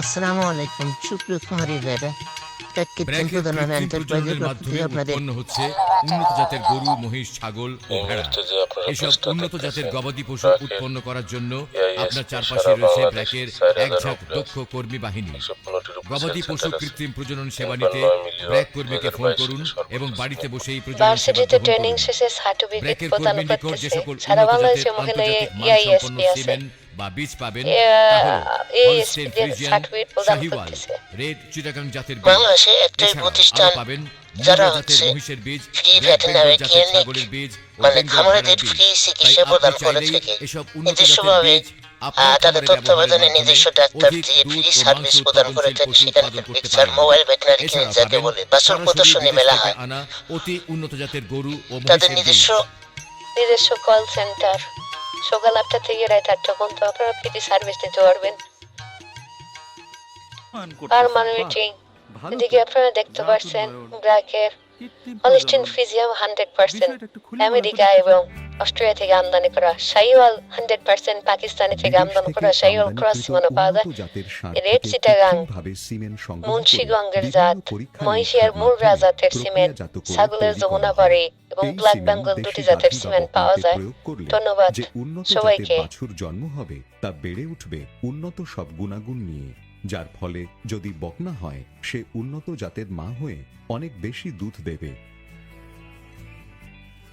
আসসালামু আলাইকুম সুপ্রিয় কুমারী ভাইরা। হচ্ছে উন্নত জাতের গরু মহিষ ছাগল ও ভেড়া। এসব উন্নত জাতের গবাদি পশু উৎপন্ন করার জন্য আপনার চারপাশে রয়েছে ব্র্যাকের চার হাজারের দক্ষ কর্মী বাহিনী। একশো পনেরোটির উপরে গবাদি পশু কৃত্রিম প্রজনন সেবা নিতে ব্র্যাক কর্মীকে ফোন করুন এবং বাড়িতে বসেই প্রজনন সেবা ট্রেনিং শেষে সার্টিফিকেট প্রদান কর্মী নিকট যে করতেছে সারা বাংলাদেশে মহিলা ইআইএসপি আছে। সিমেন্ট বা বীজ পাবেন। রেড চিটাগাং জাতের বাংলাদেশে একটাই প্রতিষ্ঠান পাবেন যারা হচ্ছে বীজ মানে খামারিদের ভেড়ার চিকিৎসা প্রদান করে থাকে। এসব উন্নত জাতের নিজস্বভাবে, বীজ আপনার আহ, তাদের তত্ত্বাবধানে নিজস্ব ডাক্তার দিয়ে ফ্রি সার্ভিস প্রদান করে থাকে। সেখানে পিকচার মোবাইল ভেটেনারি ক্লিনিক যাকে বলে বাসর প্রদর্শনী মেলা হয়। অতি উন্নত জাতের গরু ও তাদের নিজস্ব নিজস্ব কল সেন্টার সকাল আটটা থেকে রাত আটটা পর্যন্ত আপনারা ফ্রি সার্ভিস দিতে পারবেন। আর মনিটরিং এদিকে আপনারা দেখতে পাচ্ছেন গ্রাহকের Holstein Friesian hundred percent America এবং অস্ট্রেলিয়া থেকে আমদানি করা শাইওয়াল হান্ড্রেড পার্সেন্ট পাকিস্তানি থেকে আমদানি করা শাইওয়াল ক্রস সীমানা পাওয়া যায়। রেড চিটাগাং, মুন্সিগঞ্জের জাত মহিষের মুররা জাতের সিমেন্ট ছাগলের যমুনা বাড়ি এবং ব্ল্যাক বেঙ্গল দুটি জাতের সিমেন্ট পাওয়া যায়। ধন্যবাদ সবাইকে। বাছুর জন্ম হবে তা বেড়ে উঠবে উন্নত সব গুণাগুণ নিয়ে। যার ফলে যদি বকনা হয় সে উন্নত জাতের মা হয়ে অনেক বেশি দুধ দেবে।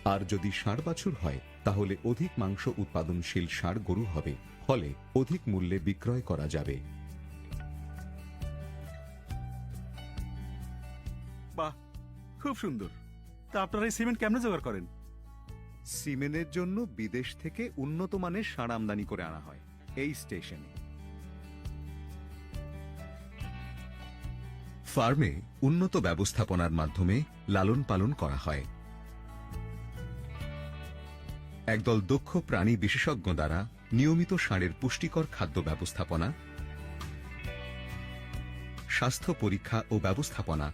আর যদি ষাঁড় বাছুর হয় তাহলে অধিক মাংস উৎপাদনশীল ষাঁড় গরু হবে ফলে অধিক মূল্যে বিক্রয় করা যাবে। বাহ খুব সুন্দর। তা আপনারা এই সিমেন্ট কেমনে জোগাড় করেন? সিমেন্টের জন্য বিদেশ থেকে উন্নত মানের ষাঁড় আমদানি করে আনা হয় এই স্টেশনে। ফার্মে উন্নত ব্যবস্থাপনার মাধ্যমে লালন পালন করা হয়। একদল দক্ষ প্রাণী বিশেষজ্ঞ দ্বারা নিয়মিত ষাঁড়ের পুষ্টিকর খাদ্য ব্যবস্থাপনা, স্বাস্থ্য পরীক্ষা ও ব্যবস্থাপনা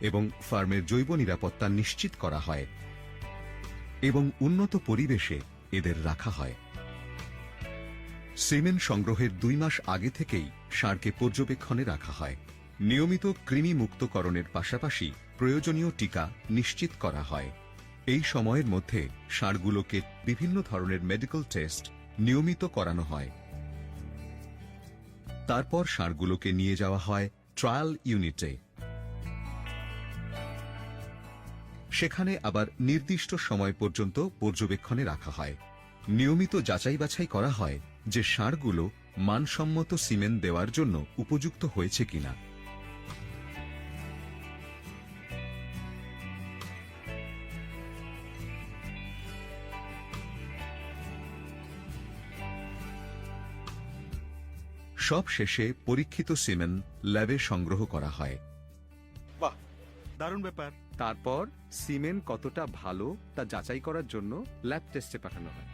এবং ফার্মের জৈব নিরাপত্তা নিশ্চিত করা হয় এবং উন্নত পরিবেশে এদের রাখা হয়। সিমেন্ট সংগ্রহের দুই মাস আগে থেকেই ষাঁড়কে পর্যবেক্ষণে রাখা হয়। নিয়মিত কৃমি মুক্তকরণের পাশাপাশি প্রয়োজনীয় টিকা নিশ্চিত করা হয়। এই সময়ের মধ্যে ষাঁড়গুলোকে বিভিন্ন ধরনের মেডিকেল টেস্ট নিয়মিত করানো হয়। তারপর ষাঁড়গুলোকে নিয়ে যাওয়া হয় ট্রায়াল ইউনিটে সেখানে আবার নির্দিষ্ট সময় পর্যন্ত পর্যবেক্ষণে রাখা হয়। নিয়মিত যাচাই বাছাই করা হয় যে ষাঁড়গুলো মানসম্মত সিমেন্ট দেওয়ার জন্য উপযুক্ত হয়েছে কিনা। সব শেষে পরীক্ষিত সিমেন ল্যাবে সংগ্রহ করা হয়। বাহ দারুণ ব্যাপার। তারপর সিমেন কতটা ভালো তা যাচাই করার জন্য ল্যাব টেস্টে পাঠানো হয়।